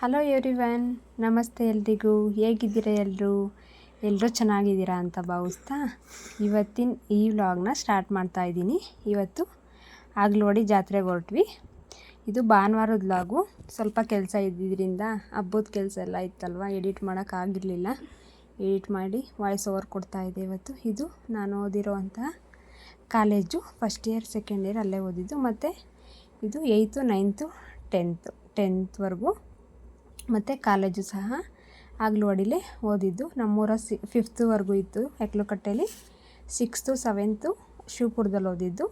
Hello everyone ನಮಸ್ತೆ ಎಲ್ರಿಗೂ. ಹೇಗಿದ್ದೀರಾ ಎಲ್ಲರೂ ಎಲ್ಲರೂ ಚೆನ್ನಾಗಿದ್ದೀರಾ ಅಂತ ಭಾವಿಸ್ತಾ ಇವತ್ತಿನ ಈ ವ್ಲಾಗ್ನ ಸ್ಟಾರ್ಟ್ ಮಾಡ್ತಾ ಇದ್ದೀನಿ. ಇವತ್ತು ಆಗ್ಲೋಡಿ ಜಾತ್ರೆಗೆ ಹೊರಟ್ವಿ. ಇದು ಭಾನುವಾರದ ವ್ಲಾಗು ಸ್ವಲ್ಪ ಕೆಲಸ ಇದ್ದಿದ್ದರಿಂದ ಹಬ್ಬದ ಕೆಲಸ ಎಲ್ಲ ಇತ್ತಲ್ವ ಎಡಿಟ್ ಮಾಡೋಕ್ಕಾಗಿರಲಿಲ್ಲ ಎಡಿಟ್ ಮಾಡಿ ವಾಯ್ಸ್ ಓವರ್ ಕೊಡ್ತಾ ಇದ್ದೆ ಇವತ್ತು. ಇದು ನಾನು ಓದಿರೋವಂತಹ college first year second year ಅಲ್ಲೇ ಓದಿದ್ದು. ಮತ್ತು ಇದು ಏಯ್ತು ನೈನ್ತು ಟೆಂತು ಟೆಂತ್ವರೆಗೂ ಮತ್ತು ಕಾಲೇಜು ಸಹ ಆಗ್ಲವಾಡಿಲೇ ಓದಿದ್ದು. ನಮ್ಮೂರ ಸಿ ಫಿಫ್ತ್ವರೆಗೂ ಇತ್ತು ಹೆಕ್ಲುಕಟ್ಟೆಯಲ್ಲಿ ಸಿಕ್ಸ್ತು ಸೆವೆಂತು ಶಿವಪುರದಲ್ಲಿ ಓದಿದ್ದು.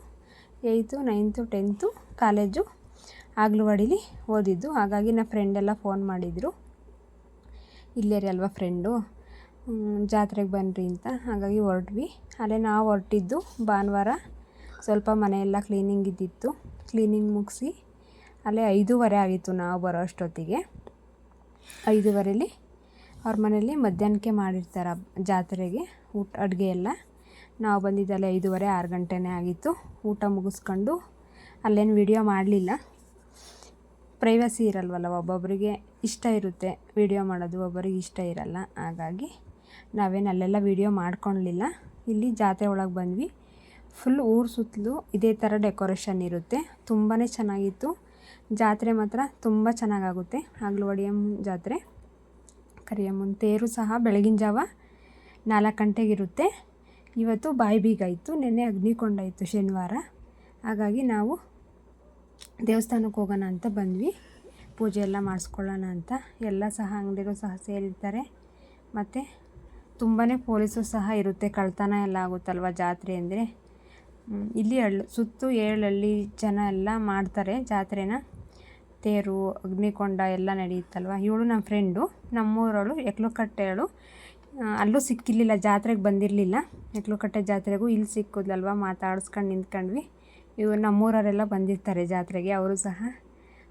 ಏಯ್ತು ನೈನ್ತು ಟೆಂತು ಕಾಲೇಜು ಆಗ್ಲವಾಡಿಲಿ ಓದಿದ್ದು. ಹಾಗಾಗಿ ನನ್ನ ಫ್ರೆಂಡೆಲ್ಲ ಫೋನ್ ಮಾಡಿದರು. ಇಲ್ಲೇ ರೀ ಅಲ್ವಾ ಫ್ರೆಂಡು ಜಾತ್ರೆಗೆ ಬನ್ನಿರಿ ಅಂತ. ಹಾಗಾಗಿ ಹೊರಟ್ವಿ. ಅಲ್ಲೇ ನಾವು ಹೊರಟಿದ್ದು ಭಾನುವಾರ. ಸ್ವಲ್ಪ ಮನೆಯೆಲ್ಲ ಕ್ಲೀನಿಂಗ್ ಇದ್ದಿತ್ತು. ಕ್ಲೀನಿಂಗ್ ಮುಗಿಸಿ ಅಲ್ಲೇ ಐದೂವರೆ ಆಗಿತ್ತು ನಾವು ಬರೋ ಅಷ್ಟೊತ್ತಿಗೆ. ಐದೂವರೆಲಿ ಅವ್ರ ಮನೇಲಿ ಮಧ್ಯಾಹ್ನಕ್ಕೆ ಮಾಡಿರ್ತಾರೆ ಜಾತ್ರೆಗೆ ಊಟ, ಅಡುಗೆ ಎಲ್ಲ. ನಾವು ಬಂದಿದ್ದಲ್ಲೇ ಐದೂವರೆ, ಆರು ಗಂಟೆನೇ ಆಗಿತ್ತು. ಊಟ ಮುಗಿಸ್ಕೊಂಡು ಅಲ್ಲೇನು ವಿಡಿಯೋ ಮಾಡಲಿಲ್ಲ. ಪ್ರೈವಸಿ ಇರಲ್ವಲ್ಲ ಒಬ್ಬೊಬ್ಬರಿಗೆ ಇಷ್ಟ ಇರುತ್ತೆ ವಿಡಿಯೋ ಮಾಡೋದು ಒಬ್ಬರಿಗೆ ಇಷ್ಟ ಇರಲ್ಲ. ಹಾಗಾಗಿ ನಾವೇನು ಅಲ್ಲೆಲ್ಲ ವಿಡಿಯೋ ಮಾಡ್ಕೊಳ್ಲಿಲ್ಲ ಇಲ್ಲಿ ಜಾತ್ರೆ ಒಳಗೆ ಬಂದ್ವಿ. ಫುಲ್ ಊರು ಸುತ್ತಲೂ ಇದೇ ಥರ ಡೆಕೋರೇಷನ್ ಇರುತ್ತೆ. ತುಂಬಾ ಚೆನ್ನಾಗಿತ್ತು. ಜಾತ್ರೆ ಮಾತ್ರ ತುಂಬ ಚೆನ್ನಾಗಾಗುತ್ತೆ. ಆಗ್ಲವಾಡಿಯಮ್ಮ ಜಾತ್ರೆ. ಕರಿಯಮ್ಮನ ತೇರು ಸಹ ಬೆಳಗಿನ ಜಾವ ನಾಲ್ಕು ಗಂಟೆಗಿರುತ್ತೆ. ಇವತ್ತು ಬಾಯಿ ಬೀಗ ಇತ್ತು ನಿನ್ನೆ ಅಗ್ನಿಕೊಂಡ ಇತ್ತು ಶನಿವಾರ. ಹಾಗಾಗಿ ನಾವು ದೇವಸ್ಥಾನಕ್ಕೆ ಹೋಗೋಣ ಅಂತ ಬಂದ್ವಿ. ಪೂಜೆ ಎಲ್ಲ ಮಾಡಿಸ್ಕೊಳ್ಳೋಣ ಅಂತ. ಎಲ್ಲ ಸಹ ಅಂಗಡಿಗಳು ಸಹ ಸೇರಿರ್ತಾರೆ. ಮತ್ತು ತುಂಬಾ ಪೊಲೀಸು ಸಹ ಇರುತ್ತೆ. ಕಳ್ತನ ಎಲ್ಲ ಆಗುತ್ತಲ್ವ ಜಾತ್ರೆ ಅಂದರೆ? ಇಲ್ಲಿ ಹಳ್ಳಿ, ಸುತ್ತು, ಏಳು ಹಳ್ಳಿ ಜನ ಎಲ್ಲ ಮಾಡ್ತಾರೆ ಜಾತ್ರೆನ. ತೇರು, ಅಗ್ನಿಕೊಂಡ ಎಲ್ಲ ನಡೆಯುತ್ತಲ್ವ? ಇವಳು ನಮ್ಮ ಫ್ರೆಂಡು ನಮ್ಮೂರವಳು ಎಕ್ಲುಕಟ್ಟೆಯವಳು ಅಲ್ಲೂ ಸಿಕ್ಕಿರಲಿಲ್ಲ, ಜಾತ್ರೆಗೆ ಬಂದಿರಲಿಲ್ಲ. ಎಕ್ಲುಕಟ್ಟೆ ಜಾತ್ರೆಗೂ ಇಲ್ಲಿ ಸಿಕ್ಕಿದ್ಲಲ್ವ? ಮಾತಾಡಿಸ್ಕೊಂಡು ನಿಂತ್ಕೊಂಡ್ವಿ. ಇವರು ನಮ್ಮೂರವರೆಲ್ಲ ಬಂದಿರ್ತಾರೆ ಜಾತ್ರೆಗೆ, ಅವರು ಸಹ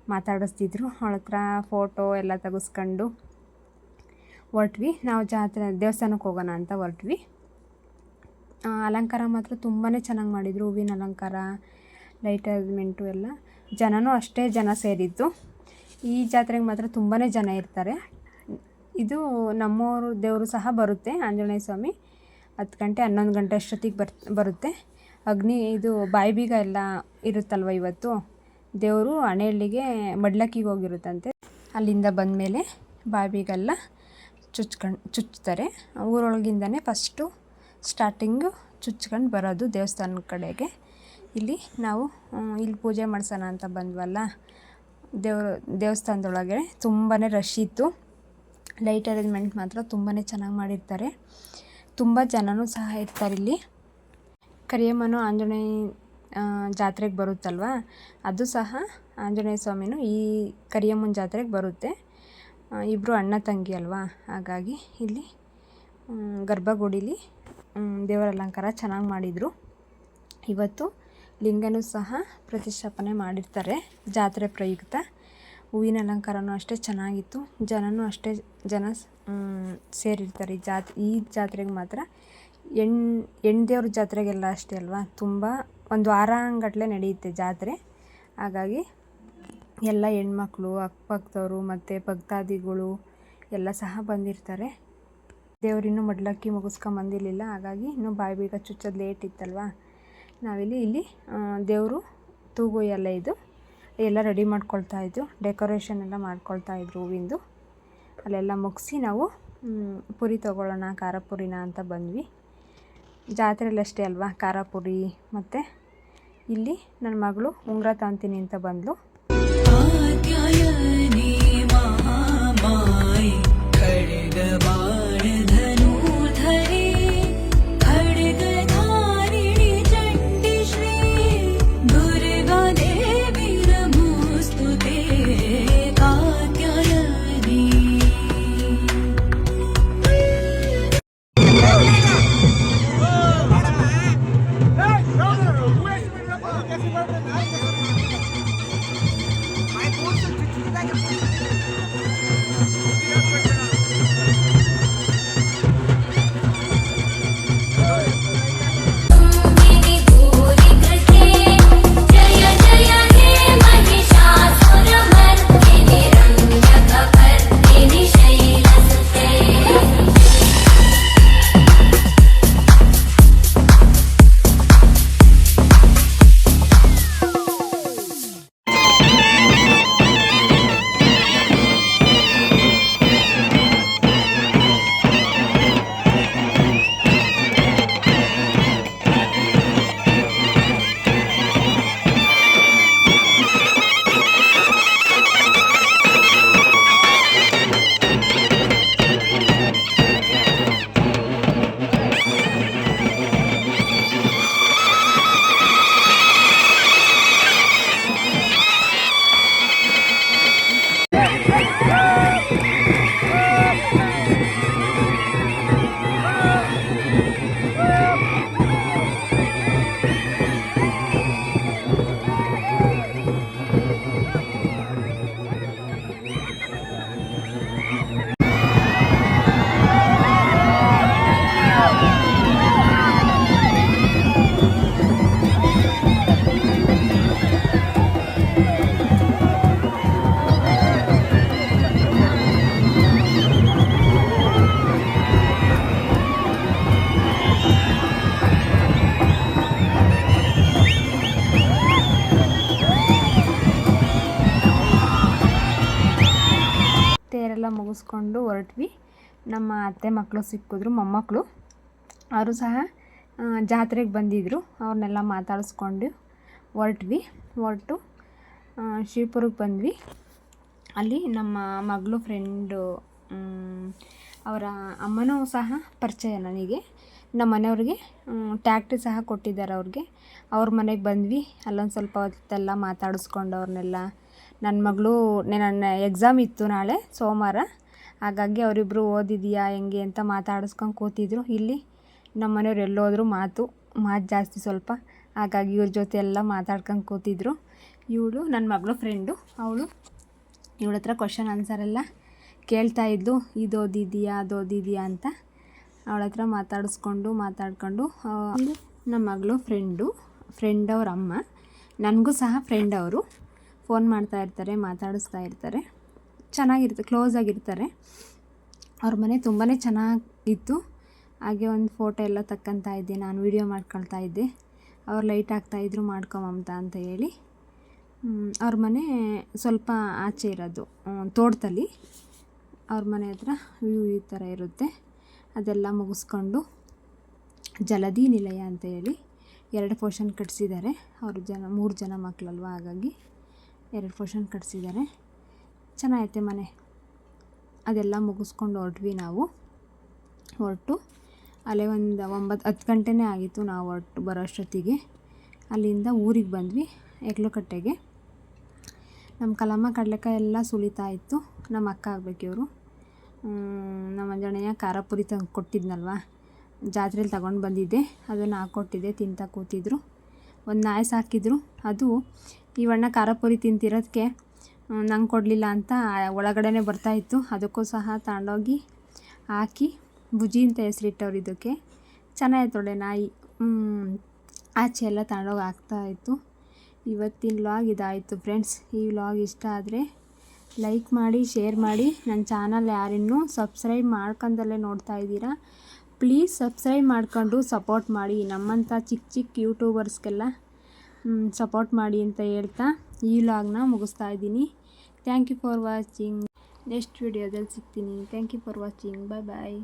ಮಾತಾಡಿಸ್ತಿದ್ರು. ಅವಳ ಹತ್ರ ಫೋಟೋ ಎಲ್ಲ ತೆಗೆಸ್ಕೊಂಡು ಹೊರಟ್ವಿ. ನಾವು ಜಾತ್ರೆ ದೇವಸ್ಥಾನಕ್ಕೆ ಹೋಗೋಣ ಅಂತ ಹೊರಟ್ವಿ. ಅಲಂಕಾರ ಮಾತ್ರ ತುಂಬಾ ಚೆನ್ನಾಗಿ ಮಾಡಿದರು. ಹೂವಿನ ಅಲಂಕಾರ, ಲೈಟ್ ಅರೇಂಜ್ಮೆಂಟು ಎಲ್ಲ. ಜನನೂ ಅಷ್ಟೇ ಜನ ಸೇರಿದ್ದು. ಈ ಜಾತ್ರೆಗೆ ಮಾತ್ರ ತುಂಬಾ ಜನ ಇರ್ತಾರೆ. ಇದು ನಮ್ಮೂರು ದೇವರು ಸಹ ಬರುತ್ತೆ, ಆಂಜನೇಯ ಸ್ವಾಮಿ. ಹತ್ತು ಗಂಟೆ, ಹನ್ನೊಂದು ಗಂಟೆ ಅಷ್ಟೊತ್ತಿಗೆ ಬರ್, ಬರುತ್ತೆ. ಅಗ್ನಿ, ಇದು ಬಾಯಿ ಬೀಗ ಎಲ್ಲ ಇರುತ್ತಲ್ವ ಇವತ್ತು? ದೇವರು ಹಣೆಹಳ್ಳಿಗೆ ಮಡ್ಲಕ್ಕಿಗೆ ಹೋಗಿರುತ್ತಂತೆ. ಅಲ್ಲಿಂದ ಬಂದಮೇಲೆ ಬಾಯಿ ಬೀಗೆಲ್ಲ ಚುಚ್ಕೊಂಡು, ಚುಚ್ತಾರೆ. ಊರೊಳಗಿಂದನೇ ಫಸ್ಟು ಸ್ಟಾರ್ಟಿಂಗು ಚುಚ್ಕೊಂಡು ಬರೋದು ದೇವಸ್ಥಾನದ ಕಡೆಗೆ. ಇಲ್ಲಿ ನಾವು ಇಲ್ಲಿ ಪೂಜೆ ಮಾಡ್ಸೋಣ ಅಂತ ಬಂದ್ವಲ್ಲ. ದೇವ, ದೇವಸ್ಥಾನದೊಳಗೆ ತುಂಬಾ ರಶ್ ಇತ್ತು. ಲೈಟ್ ಅರೇಂಜ್ಮೆಂಟ್ ಮಾತ್ರ ತುಂಬಾ ಚೆನ್ನಾಗಿ ಮಾಡಿರ್ತಾರೆ. ತುಂಬ ಜನನೂ ಸಹ ಇರ್ತಾರೆ ಇಲ್ಲಿ. ಕರಿಯಮ್ಮನು ಆಂಜನೇಯ ಜಾತ್ರೆಗೆ ಬರುತ್ತಲ್ವ? ಅದು ಸಹ ಆಂಜನೇಯ ಸ್ವಾಮಿನೂ ಈ ಕರಿಯಮ್ಮನ ಜಾತ್ರೆಗೆ ಬರುತ್ತೆ. ಇಬ್ಬರು ಅಣ್ಣ ತಂಗಿ ಅಲ್ವಾ? ಹಾಗಾಗಿ ಇಲ್ಲಿ ಗರ್ಭಗುಡಿಲಿ ದೇವರ ಅಲಂಕಾರ ಚೆನ್ನಾಗಿ ಮಾಡಿದರು. ಇವತ್ತು ಲಿಂಗನೂ ಸಹ ಪ್ರತಿಷ್ಠಾಪನೆ ಮಾಡಿರ್ತಾರೆ. ಜಾತ್ರೆ ಪ್ರಯುಕ್ತ. ಹೂವಿನ ಅಲಂಕಾರನೂ ಅಷ್ಟೇ ಚೆನ್ನಾಗಿತ್ತು. ಜನನೂ ಅಷ್ಟೇ ಜನ ಸೇರಿರ್ತಾರೆ. ಈ ಜಾತ್, ಈ ಜಾತ್ರೆಗೆ ಮಾತ್ರ ಹೆಣ್ ಹೆಣ್ ದೇವ್ರ ಜಾತ್ರೆಗೆಲ್ಲ ಅಷ್ಟೇ ಅಲ್ವಾ? ತುಂಬ ಒಂದು ವಾರಂಗಟ್ಟಲೆ ನಡೆಯುತ್ತೆ ಜಾತ್ರೆ. ಹಾಗಾಗಿ ಎಲ್ಲ ಹೆಣ್ಮಕ್ಳು, ಅಕ್ಕಪಕ್ಕದವರು ಮತ್ತು ಭಕ್ತಾದಿಗಳು ಎಲ್ಲ ಸಹ ಬಂದಿರ್ತಾರೆ. ದೇವರಿನ್ನೂ ಮಡ್ಲಕ್ಕಿ ಮುಗಿಸ್ಕೊಂಬಂದಿರಲಿಲ್ಲ. ಹಾಗಾಗಿ ಇನ್ನೂ ಬಾಯಿ ಬೀಗ ಚುಚ್ಚೋದು ಲೇಟ್ ಇತ್ತಲ್ವ? ನಾವಿಲ್ಲಿ ಇಲ್ಲಿ ದೇವರು ತೂಗು ಎಲ್ಲ ಇದು, ಎಲ್ಲ ರೆಡಿ ಮಾಡ್ಕೊಳ್ತಾ ಇದ್ದು ಡೆಕೋರೇಷನ್ ಎಲ್ಲ ಮಾಡ್ಕೊಳ್ತಾ ಇದ್ರು ಹೂವಿಂದು. ಅಲ್ಲೆಲ್ಲ ಮುಗಿಸಿ ನಾವು ಪುರಿ ತೊಗೊಳ್ಳೋಣ, ಖಾರ ಪುರಿನ ಅಂತ ಬಂದ್ವಿ. ಜಾತ್ರೆಯಲ್ಲಿ ಅಷ್ಟೇ ಅಲ್ವಾ, ಖಾರ ಪುರಿ ಮತ್ತು ಇಲ್ಲಿ ನನ್ನ ಮಗಳು ಉಂಗ್ರ ತಾಂತೀನಿ ಅಂತ ಬಂದಳು ತೇರೆಲ್ಲ ಮುಗಿಸ್ಕೊಂಡು ಹೊರಟ್ವಿ. ನಮ್ಮ ಅತ್ತೆ ಮಕ್ಕಳು ಸಿಕ್ಕಿದ್ರು ಮೊಮ್ಮಕ್ಕಳು ಅವರು ಸಹ ಜಾತ್ರೆಗೆ ಬಂದಿದ್ದರು ಅವ್ರನ್ನೆಲ್ಲ ಮಾತಾಡಿಸ್ಕೊಂಡು ಹೊರಟ್ವಿ. ಹೊರಟು ಶಿವಪುರಕ್ಕೆ ಬಂದ್ವಿ. ಅಲ್ಲಿ ನಮ್ಮ ಮಗಳು ಫ್ರೆಂಡು ಅವರ ಅಮ್ಮನೂ ಸಹ ಪರಿಚಯ ನನಗೆ. ನಮ್ಮ ಮನೆಯವ್ರಿಗೆ ಟ್ಯಾಕ್ಟ್ರಿ ಸಹ ಕೊಟ್ಟಿದ್ದಾರೆ ಅವ್ರಿಗೆ. ಅವ್ರ ಮನೆಗೆ ಬಂದ್ವಿ. ಅಲ್ಲೊಂದು ಸ್ವಲ್ಪ ಹೊತ್ತೆಲ್ಲ ಮಾತಾಡಿಸ್ಕೊಂಡು ಅವ್ರನ್ನೆಲ್ಲ ನನ್ನ ಮಗಳು ನನ್ನ ಎಕ್ಸಾಮ್ ಇತ್ತು ನಾಳೆ, ಸೋಮವಾರ. ಹಾಗಾಗಿ ಅವರಿಬ್ಬರು ಓದಿದೆಯಾ, ಹೆಂಗೆ ಅಂತ ಮಾತಾಡಿಸ್ಕೊಂಡು ಕೂತಿದ್ರು. ಇಲ್ಲಿ ನಮ್ಮ ಮನೆಯವ್ರು ಎಲ್ಲೋದ್ರು ಮಾತು ಮಾತು ಜಾಸ್ತಿ ಸ್ವಲ್ಪ. ಹಾಗಾಗಿ ಇವ್ರ ಜೊತೆ ಎಲ್ಲ ಮಾತಾಡ್ಕೊಂಡು ಕೂತಿದ್ರು. ಇವಳು ನನ್ನ ಮಗಳು ಫ್ರೆಂಡು ಅವಳು ಇವಳ ಹತ್ರ ಕ್ವಶನ್ ಆನ್ಸರ್ ಎಲ್ಲ ಕೇಳ್ತಾ ಇದ್ಲು. ಇದು ಓದಿದೆಯಾ, ಅದು ಓದಿದೆಯಾ ಅಂತ ಅವಳ ಹತ್ರ ಮಾತಾಡಿಸ್ಕೊಂಡು, ಮಾತಾಡ್ಕೊಂಡು ನಮ್ಮ ಮಗಳು ಫ್ರೆಂಡು ಫ್ರೆಂಡ್ ಅವ್ರ ಅಮ್ಮ. ನನಗೂ ಸಹ ಫ್ರೆಂಡ್ ಅವರು. ಫೋನ್ ಮಾಡ್ತಾ ಇರ್ತಾರೆ, ಮಾತಾಡಿಸ್ತಾ ಇರ್ತಾರೆ. ಚೆನ್ನಾಗಿರುತ್ತೆ, ಕ್ಲೋಸ್ ಆಗಿರ್ತಾರೆ. ಅವ್ರ ಮನೆ ತುಂಬಾ ಚೆನ್ನಾಗಿತ್ತು. ಹಾಗೆ ಒಂದು ಫೋಟೋ ಎಲ್ಲ ತಕ್ಕಂತ ಇದ್ದೆ, ನಾನು ವೀಡಿಯೋ ಮಾಡ್ಕೊಳ್ತಾ ಇದ್ದೆ. ಅವ್ರು ಲೈಟ್ ಹಾಕ್ತಾಯಿದ್ರು ಮಾಡ್ಕೊ ಮಮತಾ ಅಂತ ಹೇಳಿ. ಅವ್ರ ಮನೆ ಸ್ವಲ್ಪ ಆಚೆ ಇರೋದು ತೋಟದಲ್ಲಿ. ಅವ್ರ ಮನೆ ಹತ್ರ ವ್ಯೂ ಈ ಥರ ಇರುತ್ತೆ. ಅದೆಲ್ಲ ಮುಗಿಸ್ಕೊಂಡು ಜಲದಿ ನಿಲಯ ಅಂತ ಹೇಳಿ ಎರಡು ಪೋರ್ಷನ್ ಕಟ್ಸಿದ್ದಾರೆ. ಅವರು ಜನ, ಮೂರು ಜನ ಮಕ್ಕಳಲ್ವ ಹಾಗಾಗಿ. ಎರಡು ಪೋರ್ಷನ್ ಕಟ್ಸಿದ್ದಾರೆ. ಚೆನ್ನಾಗೈತೆ ಮನೆ. ಅದೆಲ್ಲ ಮುಗಿಸ್ಕೊಂಡು ಹೊರಟ್ವಿ ನಾವು. ಹೊರಟು ಅಲ್ಲೇ ಒಂದು ಒಂಬತ್ತು ಹತ್ತು ಗಂಟೆನೇ ಆಗಿತ್ತು ನಾವು ಹೊರಟು ಬರೋ ಅಷ್ಟೊತ್ತಿಗೆ ಅಲ್ಲಿಂದ ಊರಿಗೆ ಬಂದ್ವಿ ಎಗ್ಲುಕಟ್ಟೆಗೆ ನಮ್ಮ ಕಲಮ್ಮ ಕಡಲೆಕಾಯಿ ಎಲ್ಲ ಸುಲಿತಾ ಇತ್ತು. ನಮ್ಮ ಅಕ್ಕ ಆಗಬೇಕು ಇವರು. ನಮ್ಮ ಮಂಜಣ್ಣಯ್ಯ ಖಾರ ಪುರಿ ತಂದು ಕೊಟ್ಟಿದ್ನಲ್ವ? ಜಾತ್ರೆಲಿ ತಗೊಂಡು ಬಂದಿದ್ದೆ. ಅದನ್ನು ಹಾಕ್ಕೊಟ್ಟಿದ್ದೆ, ತಿಂತಾ ಕೂತಿದ್ರು. ಒಂದು ನಾಯಿ ಸಾಕಿದ್ರು. ಅದು ಇವಣ್ಣ ಖಾರ ಪುರಿ ತಿಂತಿರೋದಕ್ಕೆ ನಂಗೆ ಕೊಡಲಿಲ್ಲ ಅಂತ ಒಳಗಡೆ ಬರ್ತಾಯಿತ್ತು ಅದಕ್ಕೂ ಸಹ ತಗೊಂಡೋಗಿ ಹಾಕಿ ಬುಜಿ ಅಂತ ಹೆಸರಿಟ್ಟವ್ರು ಇದಕ್ಕೆ. ಚೆನ್ನಾಗಿತ್ತೊಡೆ ನಾಯಿ. ಹ್ಮ್. ಆಚೆ ಎಲ್ಲ ತಗೊಂಡೋಗಿ ಹಾಕ್ತಾಯಿತ್ತು ಇವತ್ತಿನ ವ್ಲಾಗ್ ಇದಾಯಿತು ಫ್ರೆಂಡ್ಸ್ ಈ ವ್ಲಾಗ್ ಇಷ್ಟ ಆದರೆ ಲೈಕ್ ಮಾಡಿ ಶೇರ್ ಮಾಡಿ. ನನ್ನ ಚಾನಲ್ ಯಾರಿನ್ನೂ ಸಬ್ಸ್ಕ್ರೈಬ್ ಮಾಡ್ಕೊಂಡಲ್ಲೇ ನೋಡ್ತಾ ಇದ್ದೀರಾ? ಪ್ಲೀಸ್ ಸಬ್ಸ್ಕ್ರೈಬ್ ಮಾಡ್ಕೊಂಡು ಸಪೋರ್ಟ್ ಮಾಡಿ. ನಮ್ಮಂಥ ಚಿಕ್ಕ ಚಿಕ್ಕ ಯೂಟ್ಯೂಬರ್ಸ್ಗೆಲ್ಲ ಸಪೋರ್ಟ್ ಮಾಡಿ ಅಂತ ಹೇಳ್ತಾ ಈ ಲಾಗ್ನ ಮುಗಿಸ್ತಾ ಇದ್ದೀನಿ. Thank you for watching next ವಿಡಿಯೋದಲ್ಲಿ ಸಿಗ್ತೀನಿ. Thank you for watching bye bye